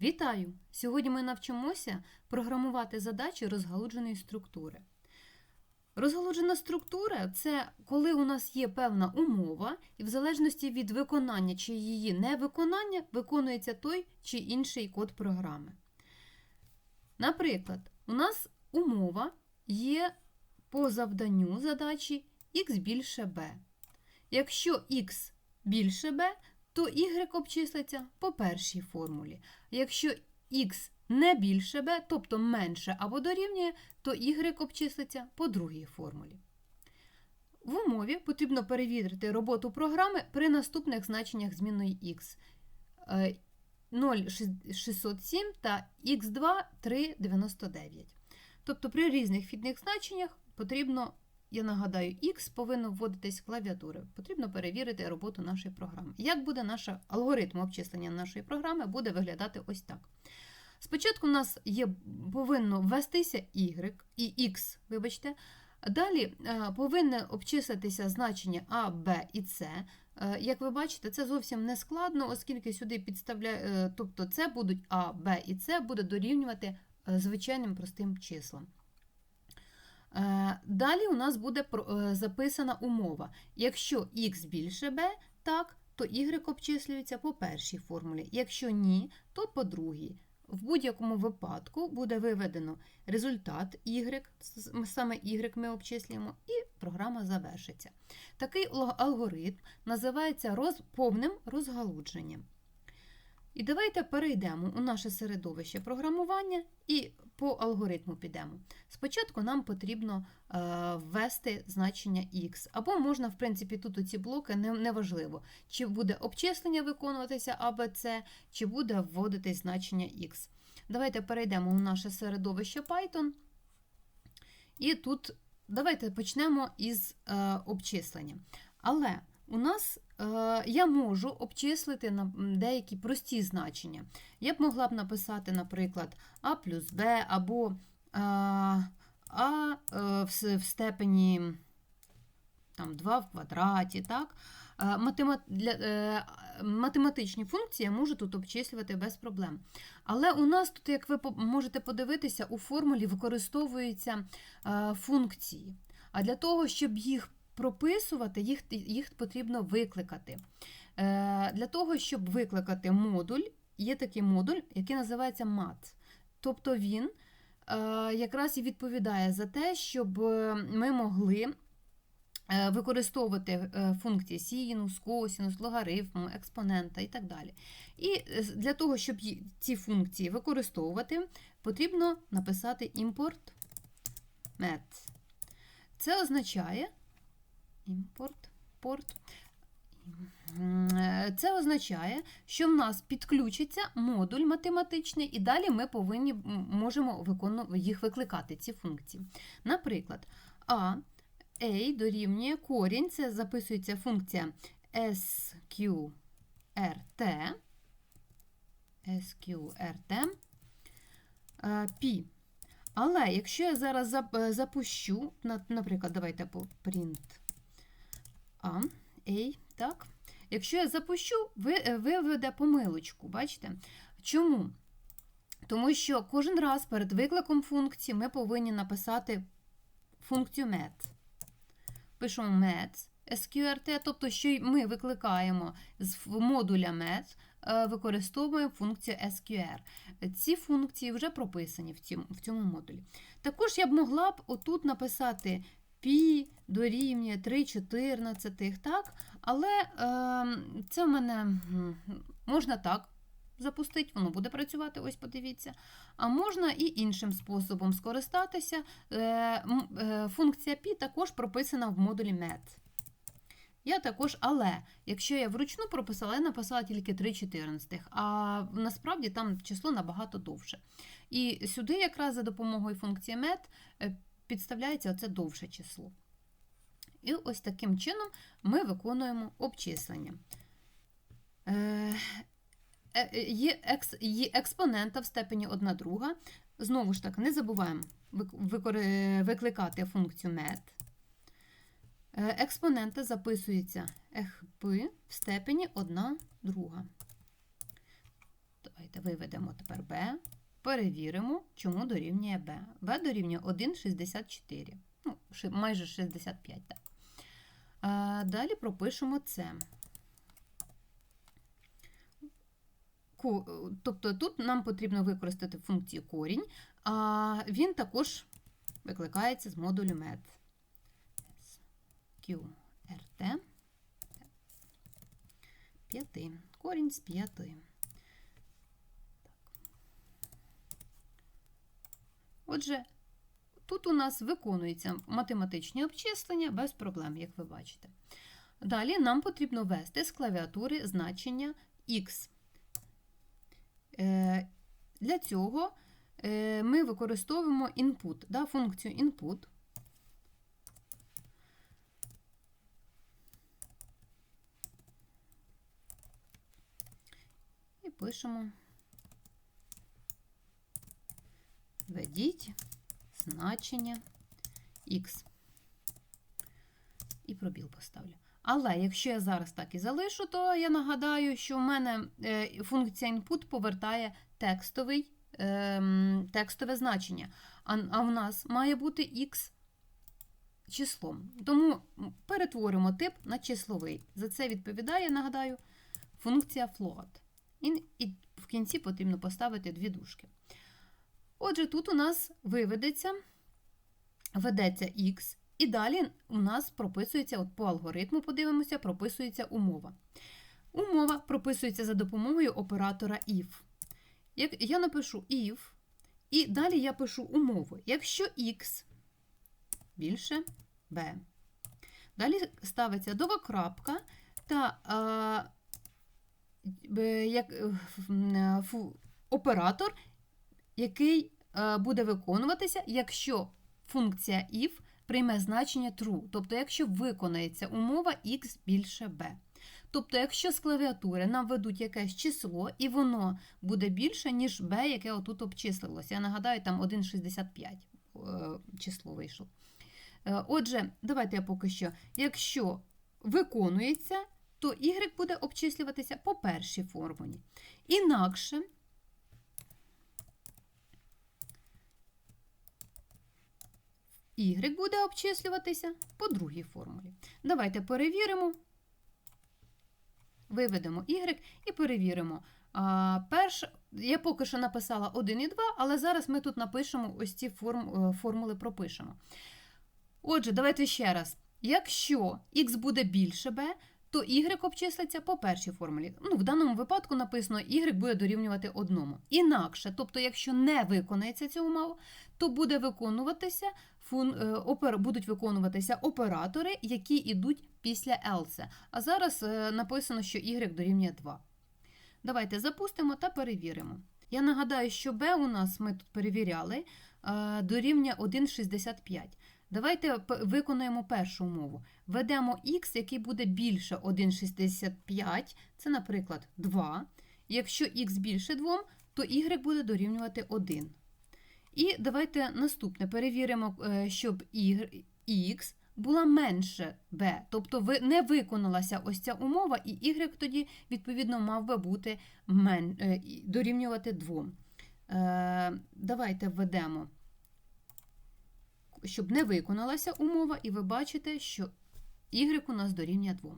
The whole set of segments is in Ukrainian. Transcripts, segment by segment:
Вітаю! Сьогодні ми навчимося програмувати задачі розгалудженої структури. Розгалуджена структура це коли у нас є певна умова, і в залежності від виконання чи її невиконання виконується той чи інший код програми. Наприклад, у нас умова є по завданню задачі x більше b. Якщо x більше b, то y обчислиться по першій формулі. Якщо x не більше b, тобто менше або дорівнює, то y обчислиться по другій формулі. В умові потрібно перевірити роботу програми при наступних значеннях змінної x. Е, 0,607 та x2 3,99. Тобто при різних вхідних значеннях потрібно, я нагадаю, x повинно вводитись клавіатури. Потрібно перевірити роботу нашої програми. Як буде наш алгоритм обчислення нашої програми, буде виглядати ось так. Спочатку у нас є, повинно ввестися y і x, вибачте. Далі е, повинне обчислитися значення А, Б і С. Е, Як ви бачите, це зовсім не складно, оскільки сюди підставляє, е, тобто це будуть А, Б і С буде дорівнювати звичайним простим числам. Е, Далі у нас буде е, записана умова. Якщо х більше b, так, то y обчислюється по першій формулі. Якщо ні, то по другій. В будь-якому випадку буде виведено результат y, саме y ми обчислюємо, і програма завершиться. Такий алгоритм називається повним розгалудженням. І давайте перейдемо у наше середовище програмування і по алгоритму підемо. Спочатку нам потрібно е, ввести значення x, або можна, в принципі, тут оці блоки не, неважливо, чи буде обчислення виконуватися ABC, чи буде вводитись значення x. Давайте перейдемо у наше середовище Python. І тут давайте почнемо із е, обчислення. Але у нас е, я можу обчислити на деякі прості значення. Я б могла б написати, наприклад, а плюс b або е, а е, в, в степені там, 2 в квадраті. Так? Е, для, математичні функції я можу тут обчислювати без проблем. Але у нас тут, як ви можете подивитися, у формулі використовуються функції. А для того, щоб їх прописувати, їх, їх потрібно викликати. Е, Для того, щоб викликати модуль, є такий модуль, який називається mat. Тобто він е, якраз і відповідає за те, щоб ми могли е, використовувати е, функції синус, косинус, логарифм, експонента і так далі. І е, для того, щоб ці функції використовувати, потрібно написати met. Це означає port. М, е, Це означає, що в нас підключиться модуль математичний, і далі ми повинні можемо викону- їх викликати, ці функції. Наприклад, А A дорівнює корінь, це записується функція SQRT, SQRT, е, P. Але якщо я зараз е, запущу, наприклад, давайте по print A, A, так. Якщо я запущу, е, виведе помилочку, бачите? Чому? Тому що кожен раз перед викликом функції ми повинні написати функцію met. Пишемо met SQRT, тобто, що ми викликаємо з модуля met, е, використовуємо функцію SQR. Ці функції вже прописані в цьому модулі. Також я б могла б отут написати π дорівнює 3,14, так? Але е, це в мене можна так запустити, воно буде працювати, ось подивіться. А можна і іншим способом скористатися. Е, е, функція π також прописана в модулі met. Я також, але якщо я вручну прописала, я написала тільки 3,14, а насправді там число набагато довше. І сюди якраз за допомогою функції met підставляється оце довше число. І ось таким чином ми виконуємо обчислення. Е, е, екс, є експонента в степені 1 друга. Знову ж таки, не забуваємо викликати функцію met. Е, Експонента записується ехп в степені 1 друга. Давайте виведемо тепер b, перевіримо, чому дорівнює b. b дорівнює 1,64. Ну, майже 65. Так. А, далі пропишемо це. Тобто тут нам потрібно використати функцію корінь, а він також викликається з модулю med. QRT 5. Корінь з 5. Отже, тут у нас виконується математичні обчислення без проблем, як ви бачите. Далі нам потрібно ввести з клавіатури значення x. Е, Для цього е, ми використовуємо input, да, функцію input. І пишемо введіть значення x. І пробіл поставлю. Але якщо я зараз так і залишу, то я нагадаю, що в мене е, функція input повертає текстовий, ем, текстове значення. А, а в нас має бути x числом. Тому перетворимо тип на числовий. За це відповідає, нагадаю, функція float. І в кінці потрібно поставити дві дужки. Отже, тут у нас виведеться, ведеться x, і далі у нас прописується, от по алгоритму подивимося, прописується умова. Умова прописується за допомогою оператора if. Як я напишу if, і далі я пишу умову. Якщо x більше b. Далі ставиться двокрапка та е, як, фу, оператор, який е, буде виконуватися, якщо функція if прийме значення true, тобто, якщо виконається умова x більше b. Тобто, якщо з клавіатури нам ведуть якесь число, і воно буде більше, ніж b, яке отут обчислилося. Я нагадаю, там 1,65 е, число вийшло. Е, Отже, давайте я поки що, якщо виконується, то y буде обчислюватися по першій формулі. Інакше y буде обчислюватися по другій формулі. Давайте перевіримо, виведемо y і перевіримо. А, перш, я поки що написала 1 і 2, але зараз ми тут напишемо ось ці форм, формули пропишемо. Отже, давайте ще раз. Якщо х буде більше b, то y обчислиться по першій формулі. Ну, В даному випадку написано y буде дорівнювати одному. Інакше, тобто, якщо не виконається ця умова, то буде виконуватися, е, будуть виконуватися оператори, які йдуть після else. А зараз е, написано, що y дорівнює 2. Давайте запустимо та перевіримо. Я нагадаю, що b у нас ми тут перевіряли е, дорівнює 1,65. Давайте виконуємо першу умову. Ведемо х, який буде більше 1,65, це, наприклад, 2. Якщо х більше 2, то y буде дорівнювати 1. І давайте наступне перевіримо, щоб х була менше b. Тобто не виконалася ось ця умова, і y тоді, відповідно, мав би бути мен... дорівнювати 2. Давайте введемо щоб не виконалася умова, і ви бачите, що y у нас дорівнює 2.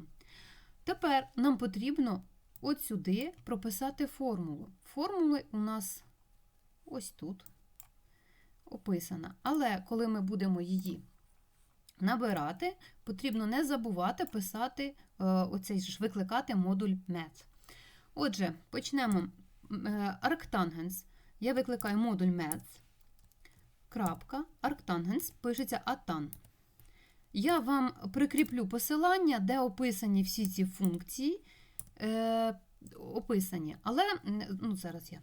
Тепер нам потрібно от сюди прописати формулу. Формули у нас ось тут описана. Але коли ми будемо її набирати, потрібно не забувати писати, оцей ж викликати модуль math. Отже, почнемо arctangents. Я викликаю модуль math крапка, арктангенс пишеться атан. Я вам прикріплю посилання, де описані всі ці функції. Е, описані, але ну, зараз я.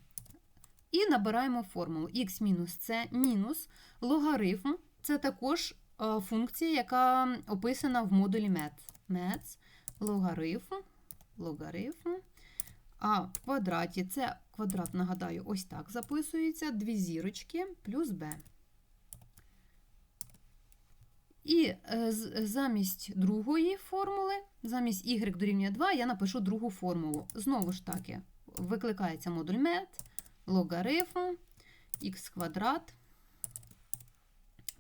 І набираємо формулу мінус c мінус логарифм це також е, функція, яка описана в модулі math. Math, логарифм, логарифм. А в квадраті це квадрат, нагадаю, ось так записується: дві зірочки плюс b. І е, замість другої формули, замість y дорівнює 2, я напишу другу формулу. Знову ж таки, викликається модуль мет, логарифм х квадрат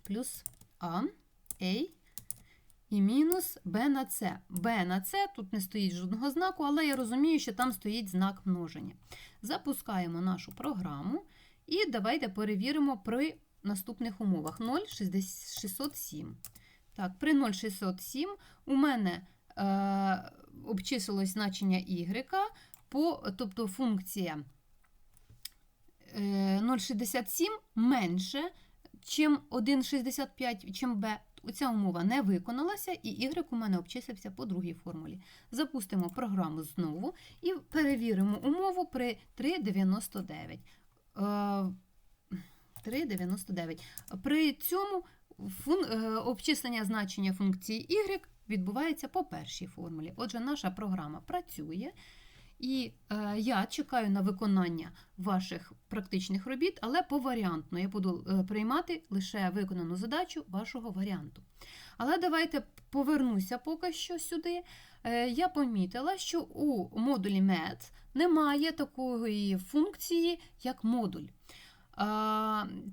плюс а, a і мінус b на c. b на c, тут не стоїть жодного знаку, але я розумію, що там стоїть знак множення. Запускаємо нашу програму і давайте перевіримо при наступних умовах 0,607. Так, при 0,607 у мене е, обчислилось значення y, по, тобто функція 0,67 менше, чим 1,65, чим b. Ця умова не виконалася, і y у мене обчислився по другій формулі. Запустимо програму знову і перевіримо умову при 3,99. Е, 3,99. При цьому е, обчислення значення функції y відбувається по першій формулі. Отже, наша програма працює. І е, я чекаю на виконання ваших практичних робіт, але поваріантно. Я буду е, приймати лише виконану задачу вашого варіанту. Але давайте повернуся поки що сюди. Е, я помітила, що у модулі MET немає такої функції, як модуль.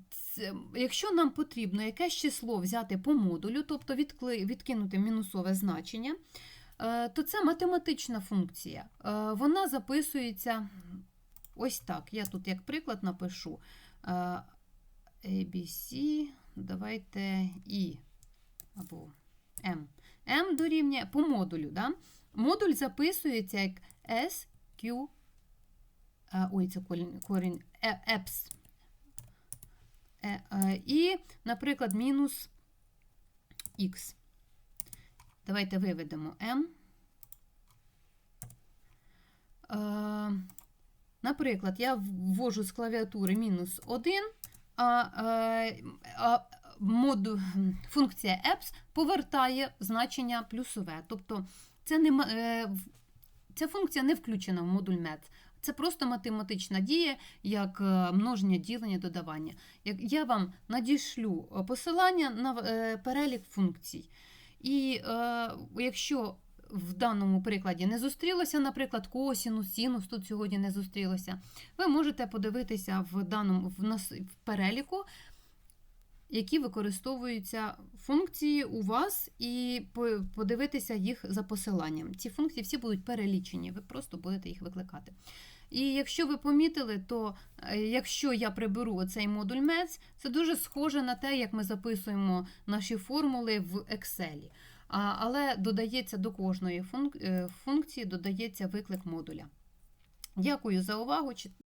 Це, якщо нам потрібно якесь число взяти по модулю, тобто відкинути мінусове значення, е, то це математична функція. Е, Вона записується ось так. Я тут як приклад напишу е, ABC, давайте І або M. M дорівнює по модулю. Да? Модуль записується як SQ. е, Ой, це корінь, корінь е, EPS. Е, е, І, наприклад, мінус х. Давайте виведемо m. Е, Наприклад, я ввожу з клавіатури мінус 1, а, е, а моду, функція EPS повертає значення плюсове. Тобто це не, е, ця функція не включена в модуль MET. Це просто математична дія, як множення, ділення, додавання. Я вам надішлю посилання на перелік функцій. І е, якщо в даному прикладі не зустрілося, наприклад, косінус, синус тут сьогодні не зустрілося, ви можете подивитися в даному в, нас, в переліку, які використовуються функції у вас, і по- подивитися їх за посиланням. Ці функції всі будуть перелічені, ви просто будете їх викликати. І якщо ви помітили, то е, якщо я приберу оцей модуль METS, це дуже схоже на те, як ми записуємо наші формули в Excel. Але додається до кожної е, функції додається виклик модуля. Дякую за увагу.